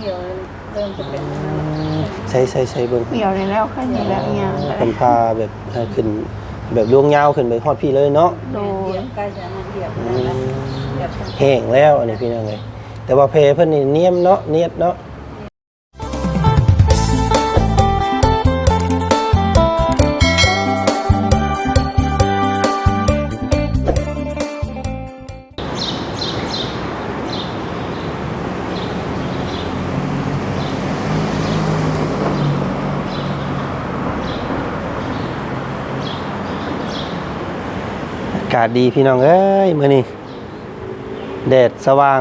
เหี่ยวเริ่มจะเป็นใช้ใช้ใช้เบิ่งเหี่ยวเลยแล้วค่อยนี่แล้วเนี่ยเป็นพาแบบให้ขึ้นแบบล่วงยาวขึ้นไปฮอดพี่เลยเนาะโดเหยียยบใกล้จะมาเหยียบอืนะมเหยียบแห้งแล้วอันนี้พี่น้องเลยแต่ว่าเพเพิ่นนี่เนียมเนาะเนียดเนาะาศดีพี่น้องเอ้ยมื้อนี้แดดสว่าง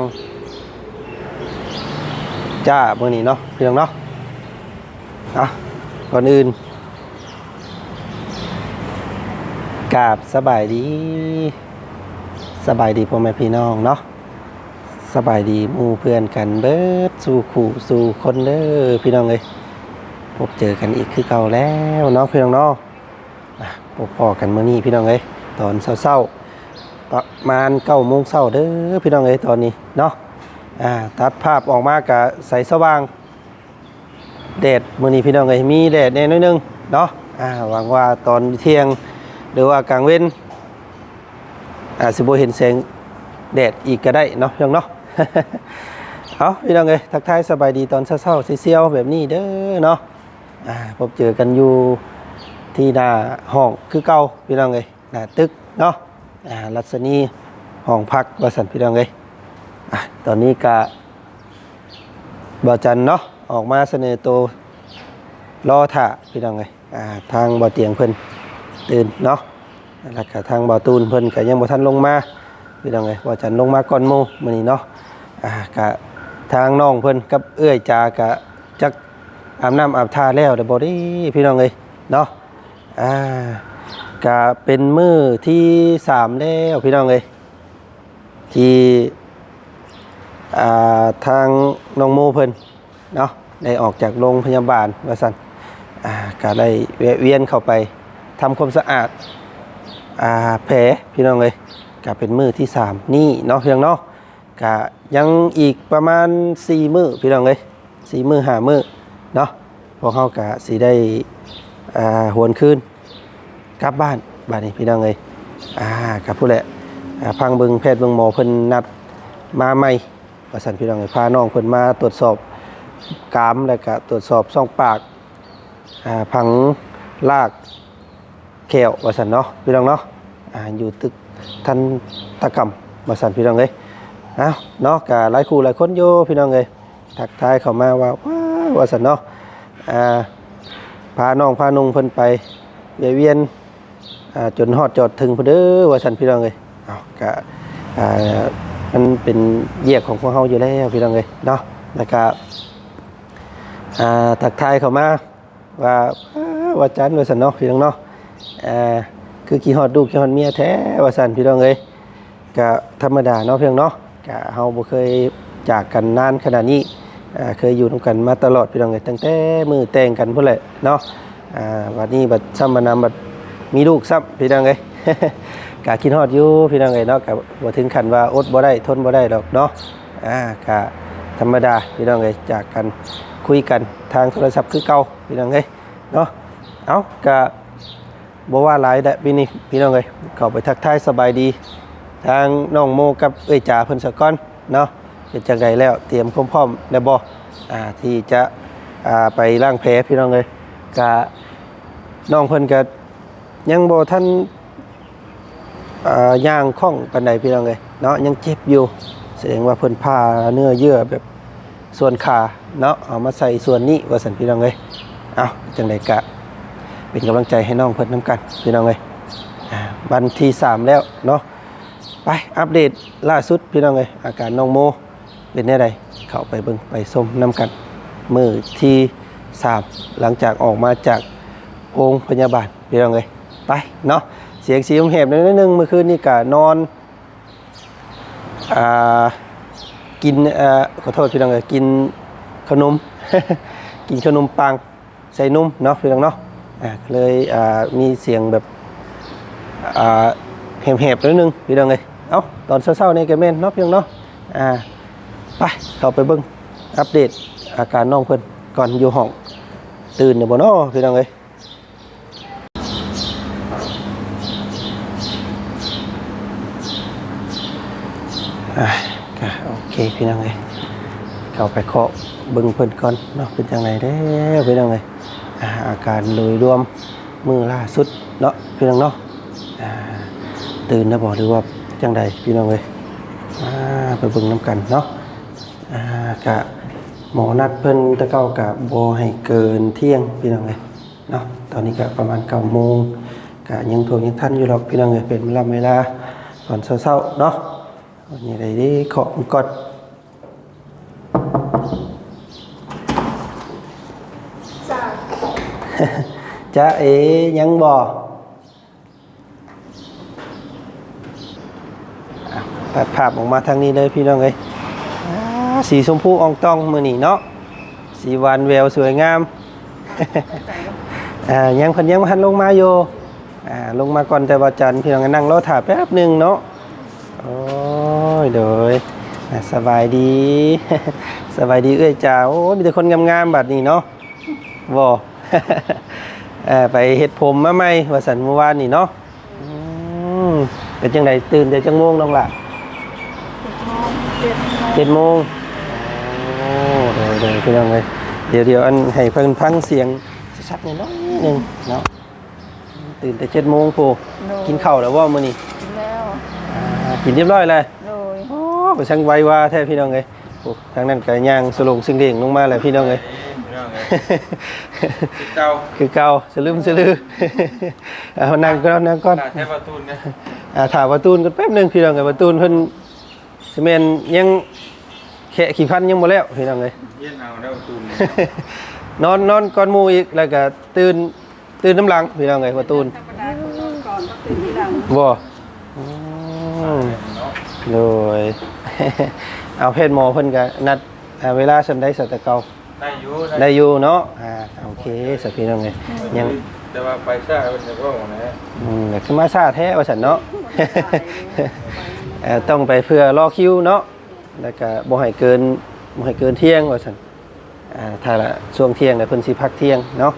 จ้ามื้อนี้เนาะพี่น้องเนาะอะก่อนอื่นกราบสบายดีสบายดีพ่อแม่พี่น้องเนาะสบายดีมู่เพื่อนกันเบิดสู่ขู่สู่คนเด้อพี่น้องเอ้ยพบเจอกันอีกคือเก่าแล้วเนาะพี่น้องเนาะพบพอกันเมื้อนี้พี่น้องเอ้ย ตอนเช้าๆประมาณเก้าโมงเช้าเด้อพี่น้องเอ้ยตอนนี้เนาะอ่าตัดภาพออกมากะใสสว่างแดดมื้อนี้พี่น้องเอ้ยมีแดดแน่น้อยหนึงเนาะอ่าหวังว่าตอนเที่ยงหรือว่ากลางเว้นอาจสิบ่เห็นแสงแดดอีกก็ได้เนาะพี่น้องเนาะเอาพี่น้องเอ้ยทักทายสบายดีตอนเช้าๆเซียวๆแบบนี้เด้อเนาะอ่าพบเจอกันอยู่ที่หน้าห้องคือเก่าพี่น้องเอ้ย หน้าตึกเนาะอ่ารัศนีห้องพักว่าสันพี่น้องเอ้ยอะตอนนี้กะบ่จันเนาะออกมาเสนอตัวรอถ่าพี่น้องเอ้ยอ่าทางบ่เตียงเพิ่นตื่นเนาะแล้วก็ทางบ่อตูนเพิ่นก็ยังบ่ทันลงมาพี่น้องเอ้ยว่จันลงมาก่อนหมู่มื้อนี้เนาะอ่าก็ทางน้องเพิ่นกับเอื้อยจากะจักอาบน้ำอาบท่าแล้วเด้อบ่เด้พี่น้องเอ้ยเนาะอ่า ก็เป็นมือที่สามแล้วพี่น้องเอ้ยที่าทางน้องโมเพิ่นเนาะได้ออกจากโรงพยาบาลว่าซั่นก็ได้แวะเวียนเข้าไปทำความสะอาดอาแผลพี่น้องเลยก็เป็นมือที่สามนี่เนาะพี่น้องเนาะก็ยังอีกประมาณสี่มือพี่น้องเลยสี่มือห้ามือเนาะพวกเขากะสีได้หวนคืน กลับบ้านบ้านนี้พี่น้องเลยอ่ากับผู้แหละพังเบิงแพทย์เบิงหมอเพิ่นนัดมาใหม่ประสันพี่น้องเลยพาน้องเพิ่นมาตรวจสอบกามแล้วก็ตรวจสอบช่องปากอ่าพังลากแขววาสันเนาะพี่น้องเนาะอ่าอยู่ตึกทันตะกรรมวาสันพี่น้องเลยอ้าวเนาะกะหลายคู่หลายคนโยพี่น้องเลยทักทายเข้ามาว่าว้าววาสันเนาะอ่าพาน้องพานุ่งเพิ่นไปเวียนเวียน จนฮอดจอดถึงพอเด้อวาสันพี่น้องเลยอ้าวกะอ่ามันเป็นเยียกของพวกเฮาอยู่แล้วพี่น้องเลยเนาะแล้วก็ทักทายเข้ามาว่าว่าจันวาสันเนาะพี่น้องเนาะอ่าคือกี่ฮอดลูกี่ฮอดเมียแท้ว่าซั่นพี่น้องเอ้ยก็ธรรมดาเนาะเพียงเนาะก็เฮาบ่เคยจากกันนานขนาดนี้อ่าเคยอยู่นํกันมาตลอดพี่น้องเอ้ยตั้งแต่มือแต่งกันพุ่นแหละเนาะอ่าบัดนี้บัดซ้ำมานำบัด มีลูกซ้ำพี่น้องเอ้ยก็คิดฮอดอยู่พี่น้องเอ้ยเนาะก็บ่ถึงขั้นว่าอดบ่ได้ทนบ่ได้ดอกเนาะอ่าก็ธรรมดาพี่น้องเอ้ยจากกันคุยกันทางโทรศัพท์คือเก่าพี่น้องเอ้ยเนาะเอาก็บอกว่าหลายแดะพี่นี่พี่น้องเลยเข้าไปทักทายสบายดี ทางน้องโมกับเอ้ยจ๋าเพิ่นสะก้อนเนาะเป็นจังไดแล้วเตรียมพร้อมๆแล้บ่อ่าที่จะอ่าไปล้างแผลพี่น้องเลยกะน้องเพิ่นก็ ยังบ่ท่านย่างคล่องปานใดพี่น้องเลยเนาะยังเจ็บอยู่แสดงว่าเพิ่นผ่าเนื้อเยื่อแบบส่วนขาเนาะเอามาใส่ส่วนนี้ว่าซั่นพี่น้องเลยเอาจังไดกะเป็นกำลังใจให้น้องเพิ่นน้ำกันพี่น้องเลยวันที่สามแล้วเนาะไปอัปเดตล่าสุดพี่น้องเลยอาการน้องโมเป็นแน่ใดเข้าไปเบิ่งไปส้มน้ำกันมือที่สามหลังจากออกมาจากโรงพยาบาลพี่น้องเลย ไปเนาะเสียงสีแหบนิดนึงเมื่อคืนนี่กะนอนอ่ากินอ่อขอโทษพี่น้องเลยกินขนม กินขนมปังใส่นมเนาะพี่น้องเนาะอ่าเลยอ่ามีเสียงแบบอ่าแหบๆนิดนึงพี่น้องเลยเอ้าตอนเช้าๆนี่แกแม่นเนาะพี่น้องเนาะอ่าไปเข้าไปเบิ้งอัปเดตอาการน้องเพิ่นก่อนอยู่ห้องตื่นเดี๋ยวบ่เนาะพี่น้องเอ้ยอะก็โอเค พี่น้องเอ้ยเข้าไปเคาะเบิ่งเพิ่นก่อนเนาะเป็นจังไดเด้อพี่น้องเอ้ยอาการโดยรวมมือล่าสุดเนาะพี่น้องเนาะตื่นแล้วบ่หรือว่าจังใดพี่น้องเอ้ยอ่าไปเบิ่งน้ำกันเนาะอ่ากะหมอนัดเพิ่นตะเก้ากับโบให้เกินเที่ยงพี่น้องเลยเนาะตอนนี้ก็ประมาณเก้าโมงกะยังทวงยังทันอยู่หรอกพี่น้องเลยเป็นเวลาเวลาตอนเช้าๆเนาะวันนี้ได้ดีขอมกด จ้าเอยังบ่อะตัดภาพออกมาทางนี้เลยพี่น้องเลยสีชมพูอองตองมือนี่เนาะสีหวานแววสวยงามอ่ายังพันยังบ่ทันลงมาอยู่อ่าลงมาก่อนแต่ว่าจันพี่น้องนั่งรอถ่าแป๊บหนึ่งเนาะโอ้ยโดยสบายดี สบายดีเอ้ยจ้าโอ้ยมีแต่คนงามๆแบัดนี้เนาะบอาไปเฮ็ดผมมาใหม่ว่าสันเมื่อวานนี่เนาะอืมเป็นจังไดตื่นแต่จังโมงน้องล่ะเจ็ดโมงโอ้เดี๋ยวเดี๋ยวพี่น้องเลยเดี๋ยวเดี๋ยวอันให้เพิ่นพังเสียงชัดๆหน่อยเนาะนิดนึงเนาะตื่นแต่เจ็ดโมงปูกินข้าวแล้วว่ามื้อนี้แล้วอ่ากินเรียบร้อยเลยโดยโอ้ไปช่างไวว่าแท้พี่น้องเลยโอ้ทางนั้นก็ย่างสลงซึ่งเด้งลงมาแล้วพี่น้องเลย พี่น้องเอ้ยติดเก่าคือเก่าสลืมสลือเอานั่งก่อนนั่งก่อนหน้าแทบประตูนนะอ่าถามประตูนกันแป๊บหนึงพี่น้องเอ้ยประตูนเพิ่นสิแม่นยังแค่ขี้พันยังบ่แล้วพี่น้องเอ้ยเย็นเอาได้ประตูนนอนนอนก่อนหมูอีกแล้วก็ตื่นตื่นน้ำหลังพี่น้องไงว่าตูนธรรมดาคนนอนก่อนต้องตื่นทีหลังบ่อืมเนาะโดย เอาเพศหมอเพิ่นก็นัดอ่าเวลาสำได้สัตะเกา ได้อยู่ได้อยู่เนาะอ่าโอเคสักพี่น้องไงยังแต่ว่าไปซ่าเป็นจะว่าไงอืมอยากขึ้นมาซาแท้ว่าฉันเนาะเอ่อต้องไปเพื่อรอคิวเนาะแล้วก็บ่ให้เกินบ่ให้เกินเที่ยงว่าฉันอ่าถ้าละช่วงเที่ยงเนี่ยเพิ่นสิพักเที่ยงเนาะ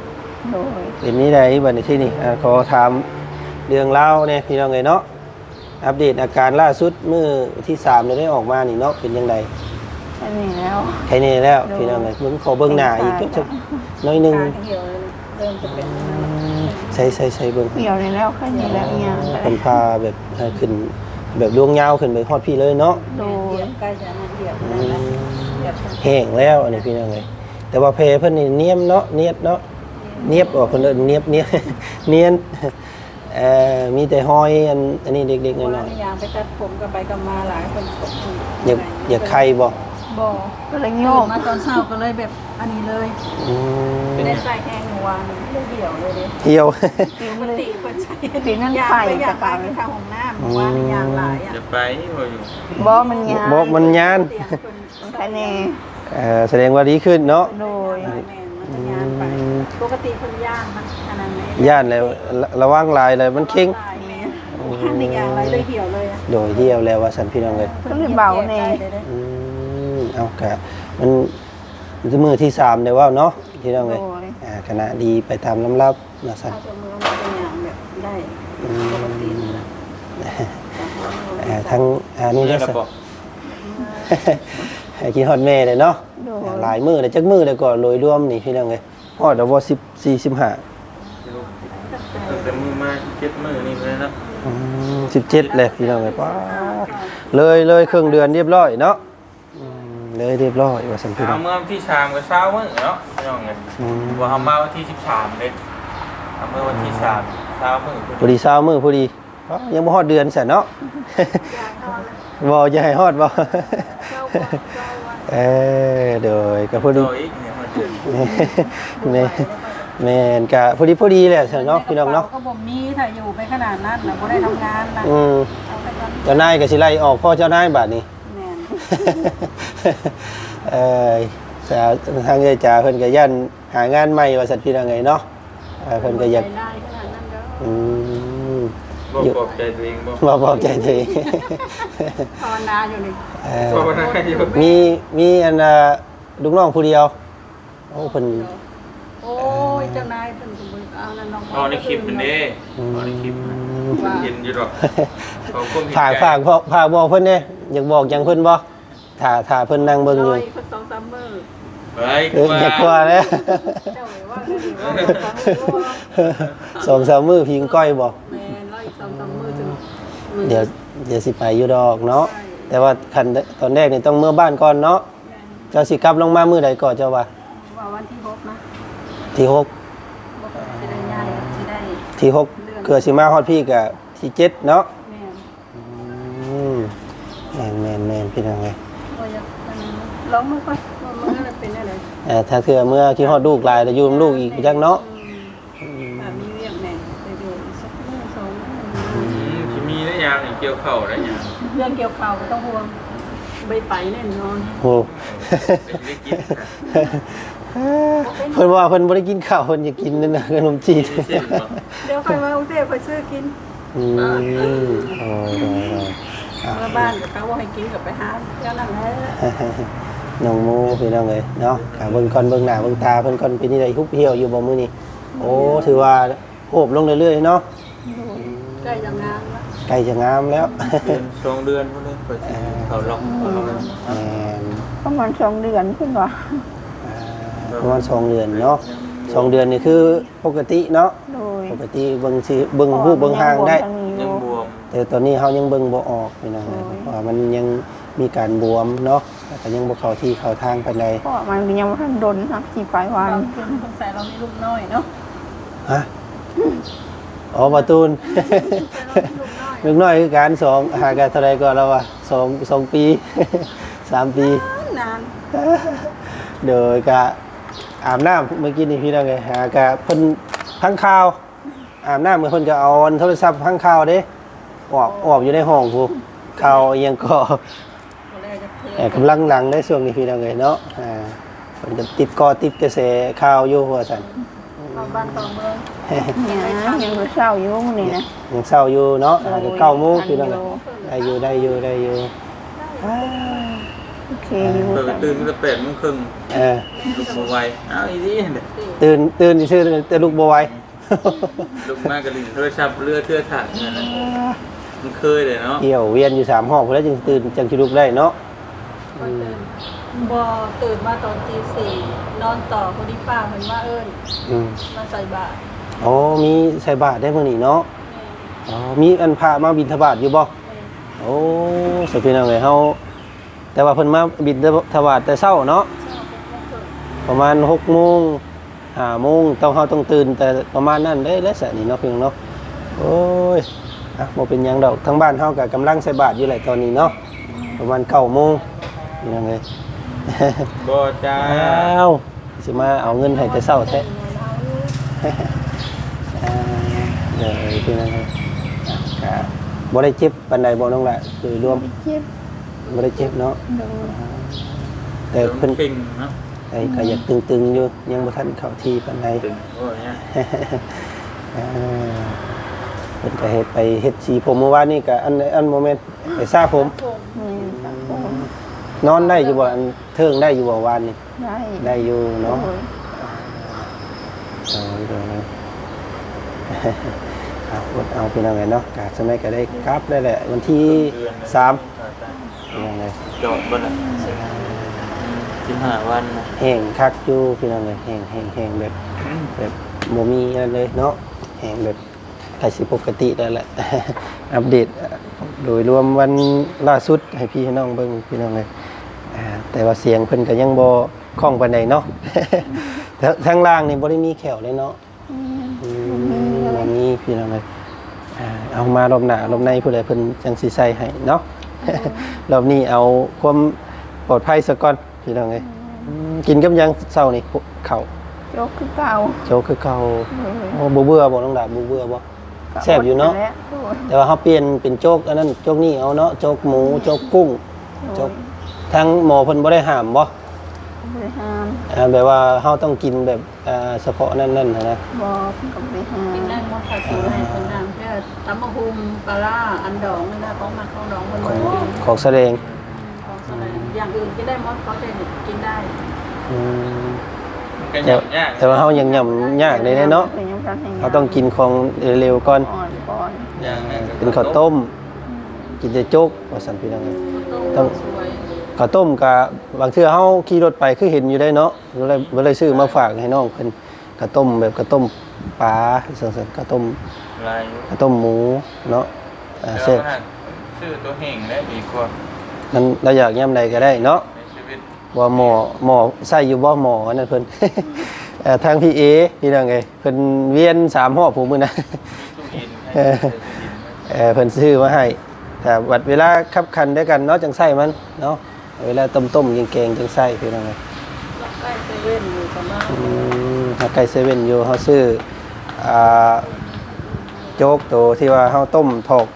โดยเป็นนี้ได้บัดนี้ที่นี่อ่าขอถามเรื่องเล่าวเนี่ยพี่น้องเลยเนาะอัปเดตอาการล่าสุดเมื่อที่สามเราได้ออกมานี่เนาะเป็นยังไง อันนี้แล้วใครเน่แล้วโดยพี่น้องเลยมึงขอเบิ้งหน้าอีกจักน้อยหนึงตาเหี่ยวเลยเริ่มจะเป็นใส่ใส่ใส่เบิ้งเหี่ยวในแล้วแค่นี้แล้วเนี่ยเป็นพาแบบให้ขึ้นแบบดวงยาวขึ้นไปฮอดพี่เลยเนาะโดเหยียยบใกล้จะมาเหยียบอืนั่นแหละมเหยียบแห้งแล้วอันนี้พี่น้องเลยแต่ว่าเพเพิ่นนี่เนียมเนาะเนียบเนาะเนียบออกคนเอิ้นเนียบเนียบเนียนเอ่อมีแต่ห้อยอันอันนี้เด็กๆน้ว่าอยในยางไปตัดผมกันไปกันมาหลายคนๆอยากอยากใครบ่ บ่ก็เลยโยตื่นกมาตอนเช้าก็เลยแบบอันนี้เลยอืมได้ใส่แห้งหัวเลยเหี่ยวเลยเด้เที่ยว ปิวปมันกเลย ติคนใช้ปีนั้นยางไปไปยางจะไปกลับไปทางห้องน้ำว่าในยางหลายอะจะไปว่าอยู่บ่มันยาบอกมันยานเตียงคนแค่นี้เอ่อแสดงว่าดีขึ้นเนาะ โดยแม่นมันยานไปปกติคนย่างมันอันนั้นไหมย่านแล้วระระวังลายเลยมันเค็งอันนี้อย่างไรเลยเหี่ยวเลยอะโดยเที่ยวแล้วว่าสันพี่น้องเลย ก็เลยเบาแน่ อืม เอากะมันมันจะมือที่สามเดี๋ยวว่าเนาะพี่น้องโดเลยยอ่าคณะดีไปตามลำรับนะสันถ้าจะมือมันเป็นอย่างแบบได้ปกตินั่นแหละอ่าทั้งอ่านี่นี่ได้ระสันบบให้กินฮอดแม่เลยเนาะโดยอ่าหลายมือเลยจักมือเลยก็โดยรวมนี่พี่น้องเลยฮอดแล้วว่าสิบสี่สิบห้าตั้งแต่มือมาเจ็ดมือนี่เลยเนาะสิบเจ็ดเลยพี่น้องเลยป้าดเลยเลยครึ่งเดือนเรียบร้อยเนาะอืม เลยเรียบร้อยว่าสันพี่น้เอาองเมื่อวันที่สามกับเช้ามื้อเนาะพี่น้องเอ้ยอืมว่าทำมาวันที่สิบสามเลยเอาเมื่อวันที่สามเช้ามื้อพอดีเช้ามือพอดีอ๋อยังบ่ฮอดเดือนแสนเนาะ บ่อย่าให้ฮอดบ่ เออโดยก็พอโดดียอีกเนี่ยมันเดือนแม่แม่นก็พอดีพอดีแหละแสนเนาะพี่น้องเนาะก็บ่มีถ้าอยู่ไปขนาดนั้นน่ะบ่ได้ทำงานนะอืมเอาไปก่อนเจ้านายก็สิไล่ออกพ่อเจ้านายบัดนี้แม่น เอ่อสาวทางเอ้ยจ๋าเพิ่นก็ยันหางานใหม่ว่าซั่นพี่น้องไงเนาะเออเพิ่นก็อยากได้ขนาดนั้นเด้ออืมบอกปลอบใจตัวเองบอกมาบอกใจตัวเองภาวนาอยู่นี่เอ่อภาวนาอยู่มีมีอันน่ะลูกน้องผู้เดียวโอ้เพิ่นโอ้ยเจ้านายเพิ่นก็บ่เอานั่นน้องเอาในคลิปมันเด้เอาในคลิปนะเห็นอยู่หรอกเขาควบฝากฝากบอกฝากบอกเพิ่นเด้อยากบอกหยังเพิ่นบ่ ถ้าถ้าเพิ่นนั่งเบิ่งอยู่ร้อยเพิ่นสองสามมื้อเฮ้ยเอออย่ากลัวเด้อเจ้าไว้ว่าเด้อว่าสองสามมื้อสองสามมื้อพิงก้อยบ่แม่ร้อยสองสามมื้อถึงมื้อเดี๋ยวเดี๋ยวสิไปอยู่ดอกเนาะใช่แต่ว่าคันตอนแรกนี่ต้องเมื่อบ้านก่อนเนาะแม่เจ้าสิกลับลงมามื้อใดก่อนเจ้าว่าว่าวันที่หกนะที่หกบ่สิได้ย้ายสิได้ที่หกเกิดสิมาฮอดพี่ก็ที่เจ็ดเนาะแม่อืมแม่นแม่นแม่นพี่น้องเอ้ย บ่อยากอันลองมือก่อนว่ามันอะไรเป็นอะไรเอ่อถ้าเทื่อเมื่อคิดฮอดลูกหลายแล้วอยู่กับลูกอีกจังเนาะอืมอ่ามีเรียกแม่ไปดูอีกสักมื้อสองมื้อือมที่มีได้ยังอีกเกี่ยวเข่าได้ยังเรื่องเกี่ยวข่าวก็ต้องห่วงไปไปแน่นอนโอ้เป็นได้กินนะเพิ่นว่าเพิ่นบ่ได้กินข้าวเพิ่นอยากกินนั่นน่ะขนมจีนมีเส้นบ่เดี๋ยวใครมากรุงเทพไปซื้อกิน อืมโอ้ย โอ้ยโอ้ยอะเมื่อบ้านกับเขาว่าให้กินกับไปหาเจ้านั่งแล้น้องโมพี่น้องเอ้ยเนาะกะเบิ่งก่อนเบิ่งหน้าเบิ่งตาเพิ่นก่อนเป็นจังไดฮุบเหี่ยวอยู่บ่มื้อนี้โอ้ถือว่าโอบลงเรื่อยๆเนาะใกล้จะงานแล้วใกล้จะงามแล้วเดือนสองเดือนพวกนี้เปิดเขาล็อกเขาล็อกแม่นประมาณสองเดือนขึ้นว่าอ่าประมาณสองเดือนเนาะสองเดือนนี่คือปกติเนาะโดยปกติเบิ่งสิเบิ่งรูปเบิ่งห่างได้ยังบวม แต่ตอนนี้เขายังเบิ่งบ่ออกพี่น้องเพราะว่ามันยังมีการบวมเนาะแล้วก็ยังบ่เข้าที่เข้าทางปานใดเพราะว่ามันก็ยังไม่ทันดนครับสี่ปลายวันบางคนสงสัยเรามีลูกน้อยเนาะฮะอ๋อประตูน เรามีลูกน้อยนึกน้อยคือการสองหากันเท่าไรก่อนแล้ววะสองสองปี สามปี นานโดยกะอาบน้ำเมื่อกี้นี่พี่น้องไงหากะเพิ่นพังข่าว อาบน้ำเมื่อเพิ่นก็เอาอันโทรศัพท์พังข่าวเด้ ออกออกอยู่ในห้องพูข่าวอิหยังก็คนแรกจะเทเอ่อกำลังหลังได้ช่วงนี้พี่น้องเลยเนาะอ่ามันจะติดกอติดกระแสข่าวอยู่หัวสันเราบ้านต่อเมืองเนี่ยนะยังบ่เศร้าอยู่มื้อนี้นะยังเศร้าอยู่เนาะอาจจะเก้าโมงทันพี่น้องอยู่ได้อยู่ได้อยู่ได้อยู่โอเคอยู่เปิดกระตื่นก็แปดโมงครึ่งเออลุกมาไวอ้าวอีนี่เด็กตื่นตื่นชื่อแต่ลูกบัวไหว ลุกมากกระลิ่งโทรศัพท์เลือดเทือถ่านนั่นน่ะ มันเคยเลยเนาะเกี่ยวเวียนอยู่สามห้องพอแล้วจึงตื่นจังคิลุกได้เนาะก็ตื่นบ่ตื่นมาตอนตีสี่นอนต่อคนที่ป้าเห็นว่าเอิญอืมมาใส่บาตรอ๋อมีใส่บาตรได้มื้อนี้เนาะอ๋อมีอันพามาบิณฑบาตอยู่บ่โอ้สุพี่น้องเลยเฮาแต่ว่าเพิ่นมาบิณฑบาตแต่เช้าเนาะประมาณหกโมงห้าโมงต้องเขาต้องตื่นแต่ประมาณนั้นได้แล้วสนี่เนาะเพียงเนาะโอ้ย อะโมเป็นหยังดอกทั้งบ้านเฮากับกำลังใส่บาตรอยู่แหละตอนนี้เนาะประมาณเก้าโมงยังไง บ่จ้าอ้าวสิมาเอาเงินให้แต่เช้าแท้อ่าเดี๋ยวเป็นยังไงอะครับบ่ได้เจ็บปานใดบ่น้องละโดยรวมเจ็บบ่ได้เจ็บเนาะโดยแต่เพิ่นเก่งเนาะไอ้ก็อยากตึงๆอยู่ยังบ่ทันเข้าที่ปานใด ตึงโอ้ยเนี่ย อ่า เป็นก็เฮ็ดไปเฮ็ดสีผมเมื่อวานนี่ก็อันอันโมเมนต์ไปซาผมนี่ครับผมนอนได้อยู่บ่อันเทิงได้อยู่บ่วานนี่ได้ได้อยู่โดเนาะยเอาเดี๋ยวนะ เอาอดเอาพี่น้องไงเนาะกาสมัยก็ได้กลับได้แหละ วันที่สามยังไงจอดบ่ล่ะสิบห้าวันนะแห้งคักอยู่พี่น้องเลยแห้งแห้งแห้งแบบแบบบ่มีอะไรเลยเนาะแห้งแบบ ไทยสิปกติได้แหละ อัปเดต โดยรวมวันล่าสุดให้พี่ให้น้องเบิ่งพี่น้องเลยอ่าแต่ว่าเสียงเพิ่นก็ยังบ่คล่องปานใดเนาะทางทางล่างนี่บ่ได้มีแขวเลยเนาะอืมอืมวันนี้พี่น้องเลยอ่าเอามารอบหน้ารอบในผู้ใดเพิ่นจังสิใส่ให้เนาะรอบนี้เอาความปลอดภัยซะก่อนพี่น้องเลยอืมกินกับหยังเช้านี่ข้าวโยกคือเก่าโจกคือเก่าโดยโอ้บ่เบื่อบ่น้องดาบบ่เบื่อบ่ แซ่บอยู่เนาะแล้วโดยแต่ว่าเขาเปลี่ยนเป็นโจกอันนั้นโจกนี่เอาเนาะโจกหมูโจกกุ้งโดโจยกทั้งหมอเพิ่นบ่ได้ห้ามบ่บริหารอ่าแบบว่าเฮาต้องกินแบบอ่าเฉพาะนั่นนั่นนะบอกับบริหารกินได้หมดค่ะสูให้คนดังแค่ตำมะฮุมปลาร้าอันดองนี่นะของมาของดองมันของกินของแสดงของอะไรอย่างอื่นกินได้หมดเขาจะกินได้อืม ก็แต่ยำยากแต่ว่าเฮายังย่ำยากเลยเนาะป็ยังการให้งเขาต้องกินของเร็วๆก่อน อ่อนก่อนยากยากเป็นข้าวต้ม กินแต่โจ๊กว่าซั่นพี่น้องเอ้ย ต้ต้ออง งสวยข้าวต้มกับบางเทื่อเฮาขี่รถไปคือเห็นอยู่ได้เนาะก็เลยก็เลยซื้อมาฝากให้น้องเพิ่นข้าวต้มแบบข้าวต้มปลาซั่นๆข้าวต้มลายอยู่ข้าวต้มหมูเนาะอ่าแต่เซ่ว่าน่ะชื่อตัวเฮงได้ดีกว่ามันเราอยากย่ำใดก็ได้เนาะในชี วิตว่าหมอหมอใส่อยู่บ่หมออันนั้นเพิ่น เอ่อทางพี่เอพี่น้องเอ้ยเพิ่นเวียนสามรอบผมมื้อนะ ตู้เย็นเออเออเพิ่นซื้อมาให้แต่วัดเวลาขับคันด้วยกันเนาะจังไส้มันเนาะเวลาต้มๆยิงแกงจังไส้พี่น้องเอ้ยใกล้เซเว่นอยู่ประมาณอืมถ้าไก่เซเว่นอยู่เฮาซื้ออ่าโจ๊กตัวที่ว่าเฮาต้มถอก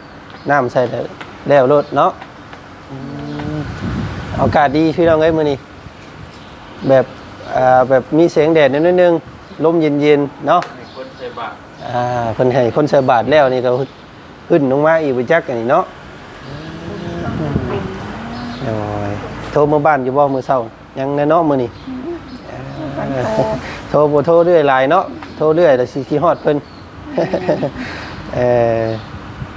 น้ำใส่แล้วแล้วรสเนาะอืม อากาศดีพี่น้องเอ้ยมื้อนี้แบบอ่าแบบมีเสียงแดดนิดนึงลมเย็นๆเนาะมีคนใส่บาตรอ่าเพิ่นให้คนใส่บาทแล้วนี่ก็ขึ้นลงมาอีกบ่จักอันนี้เนาะโอ้ยโทรมาบ้านอยู่บ่มื้อเช้ายังแน่เนาะมื้อนี้โทรโทรบ่โทรเรื่อยหลายเนาะโทรเรื่อยแต่สิขี้ฮอดเพิ่นเออ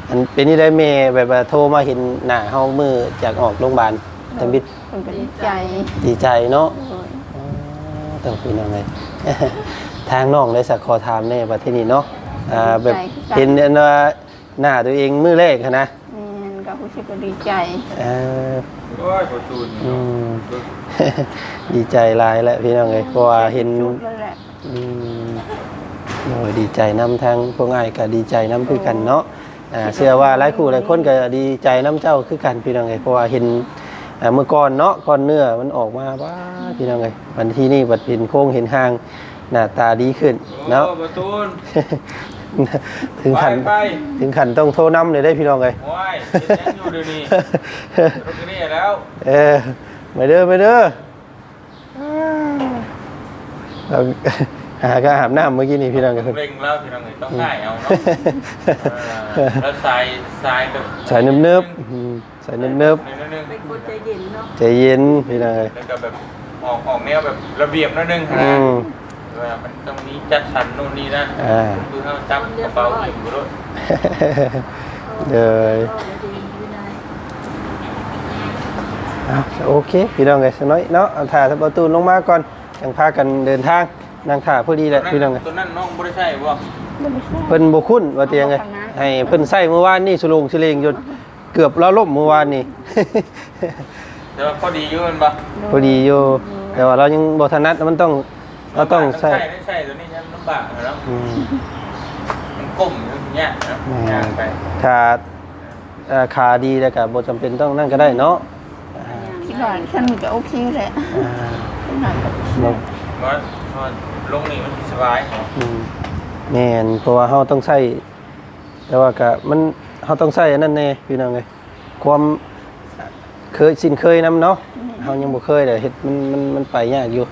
อันเป็นนี่ได้แม่แบบว่าโทรมาเห็นหน้าเฮามื้อจากออกโรงพยาบาล จังบิดเป็นกำลังใจดีใจเนาะโดยอ๋อต้องเป็นยังไงทางน้องเลยสักขอถามแน่ประเทศนี้เนาะอ่าแบบเห็นอันว่าหน้าตัวเองมือแรกหั้นนะแม่นก็รู้สึกว่าดีใจเอ่อโอ้ยประตูนี่อืเนาะม ดีใจหลายแหละพี่น้องเลยเพราะว่าเห็น จุดเลยแหละ อืมโอ้ยดีใจน้ำทางพวกง่ายก็ดีใจน้ำคือกันเนาะอ่าเชื่อว่าหลายคู่หลายคนก็ดีใจน้ำเจ้าคือกันพี่น้องเลยเพราะว่าเห็นอ่า เมื่อก่อนเนาะก่อนเนื้อมันออกมาว้าพี่น้องเลยวันที่นี่บัดเห็นโค้งเห็นหางหน้าตาดีขึ้นเนาะโอ้ประตูนถึงขันไปถึงขันต้องโทรน้ำเลยได้พี่น้องเลยโอ้ยเฮ็ดยังอยู่เดี๋ยวนี้รถก็นี่แล้วเออไปเด้อไปเด้อเรา หาก็อาบน้ำเมื่อกี้นี่พี่น้องกันเร่งแล้วที่เราเงินต้องง่ายเอาเนาะเออแล้วสายสายแบบใส่เนิบๆอืมใส่เนิบนิดนึงเป็นคนใจเย็นเนาะๆใจเย็นพี่น้องเลยแล้วก็แบบออกออกแนวแบบระเบียบนิดนึงอืนะมเวลามันต้องมีจัดสรรนู่นนี่นั่นอ่า คือเขาจับกระเป๋าหิ้วรถเดี๋ยว ก็ไม่ดีวินัยเอาโอเค พี่น้องเลยสักหน้อยเนาะเอาถ่ายทับประตูลงมาก่อนยังพากันเดินทาง นั่งถ่ายพอดีแหละพี่น้องเลยตัวนั้นน้องบ่ได้ใช่บ่ไม่ได้ใช่เพิ่นบ่คุ้นว่าเตียงไงให้เพิ่นใส่เมื่อวานนี่สุลงสุเลงจนเกือบแล้วล่มเมื่อวานนี่แต่ว่าพอดีอยู่มันบ่พอดีอยู่แต่ว่าเรายังบ่ถนัดมันต้องเราต้องใส่ได้ใช่ตัวนี้ฉันลำบากนะอืมมันก้มอย่างเงี้ยนะย่างไปถ้าเอ่อขาดีแล้วก็บ่จำเป็นต้องนั่นก็ได้เนาะอ่าคิดว่าฉันก็โอเคแหละอ่าเป็นหนังกั บเนาะว่าว่าลงนี่มันสบายอืมแม่นเพราะว่าเฮาต้องใช้แต่ว่าก็มันเฮาต้องใช้อันนั้นแน่พี่น้องเอ้ยความเคยชินเคยนํเนาะเฮายังบ่เคยเลยเฮ็ดมันมันมันไปยากอยู่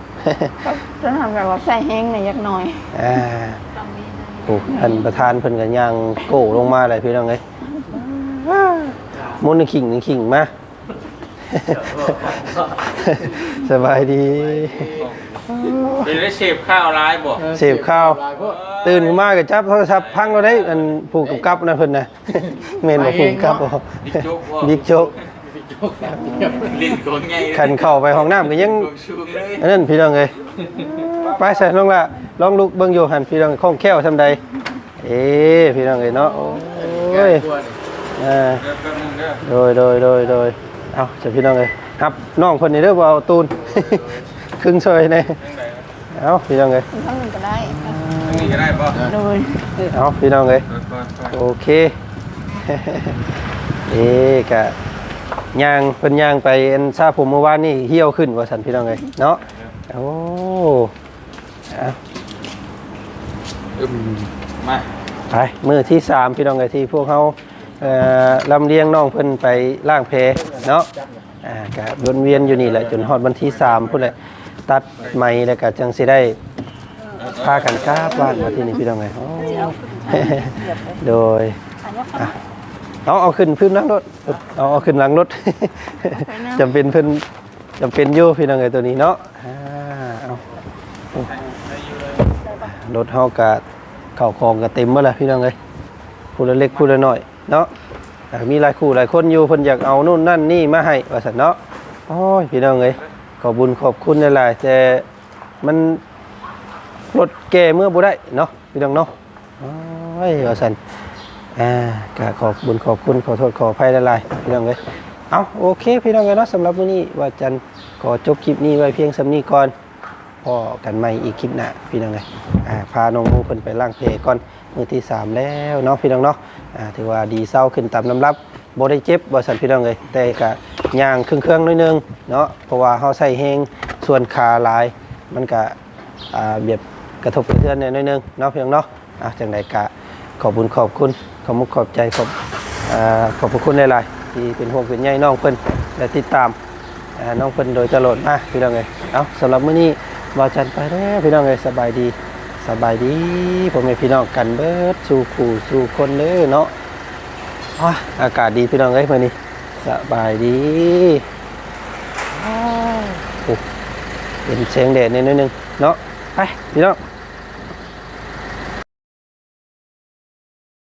ก็จะทำแบบว่าใส่แห้งหน่อยยักหน่อยอ่าต้องมีนะโอ้ท่านประธานเพิ่นก็ย่างโก้ลงมาเลยพี่น้องเอ้ยมุนขิงขิงมา สบายดี เป็นได้เชฟข้าวร้ายบ่เสพข้าว ตื่นขึ้นมาก็จับโทรศัพท์พังเราได้อันผูกกับกับนะเพิ่นน่ะเมนบ่ผูกกับบ่บิ๊กโจ๊กบ่บิ๊กโจ๊กลิ้นโกงไงขันเข้าไปห้องน้ำก็ยังโกงชูเลยอันนั้นพี่น้องเอ้ยไปใส่ลงละลองลุกเบิ่งอยู่หันพี่น้องคล่องแคล่วซำใดเอ้พี่น้องเอ้ยเนาะโอ้ยเอ่าเดี๋ยวแป๊บนึงเด้อโดยโดยโดยโดยเอาจะพี่น้องเลยครับน้องคนนี้เด้อบ่เอาตูน ครึ่งเชยเนี่ยจังได๋เอาพี่น้องเลยทั้งหนึ่งก็ได้อันนี้ก็ได้บ่โดยเอาพี่น้องเลยก่อนๆโอเคเอ๊ะกะย่างเป็นย่างไปอันซาผมเมื่อวานนี่เหี่ยวขึ้นว่าสันพี่น้องเลยเนาะโอ้เอาอึ๊บมาไปมือที่สามพี่น้องเลยที่พวกเขาเอ่อลำเลียงน้องเพิ่นไปล่างเพเนาะอ่ากะวนเวียนอยู่นี่แหละจนฮอดวันที่สามพุ่นแหละ ตัดไม้แล้วก็จังสิได้พากันกราบบ้านมาที่นี่พี่น้องไงโอ้โดยอะเอาเอาขึ้นพื้นหลังรถเอาเอาขึ้นหลังรถจำเป็นเพิ่นจำเป็นอยู่พี่น้องไงตัวนี้เนาะอ่าได้อารถเฮากะเข้าของก็เต็มหมดแล้วพี่น้องเอ้ยผู้ละเล็กผู้ละน้อยเนาะมีหลายคู่หลายคนอยู่เพิ่นอยากเอานู่นนั่นนี่มาให้ว่าซั่นเนาะโอ้ยพี่น้องเอ้ย ขอบบุญขอบคุณหลายๆแต่มันรถแก่เมื่อบ่ได้เนาะพี่น้องเนาะโอ้ยว่าซั่นอ่าก็ขอบบุญขอบคุณขอโทษขออภัยหลายๆพี่น้องเอ้ยเอาโอเค พี่น้องเอ้ยเนาะสำหรับมื้อนี้ว่าจันขอจบคลิปนี้ไว้เพียงสำนี้ก่อนพอกันใหม่อีกคลิปหน้าพี่น้องเลยอ่าพาน้องมูเพิ่นไปล่างเพก่อนมือที่สามแล้วเนาะพี่น้องเนาะอ่าถือว่าดีเศร้าขึ้นตามลำรับบ่ได้เจ็บบ่สั่นพี่น้องเลยแต่ก็ ย่างเครื่องๆหน้อยหนึงเนาะเพราะว่าเฮาใส่แฮงส่วนขาลาย มันก็อ่าเบียบกระทบกระเทือนหน้อยหนึงเนาะเพี่น้องเนาะอะจังไดก็ขอบคุญขอบคุณขอบมุกขอบใจขอบอขอบคุณหลายๆที่เป็นห่วงเป็นใยน้องเพิ่นและติดตามน้องเพิ่นโดยตลอดมาพี่น้องเอ้ยเอาสำหรับมื้อนี้วาจันไปแล้วพี่น้องเอ้ยสบายดีสบายดีผมเป็นพี่น้องกันเบิดสู่ขู่สู่คนเด้อเนาะอาอากาศดีพี่น้องเอ้ยมื้อนี้ สบายดีอ้าวโอ้เป็นแสงแดดนิดนึงเนาะไปพี่น้อง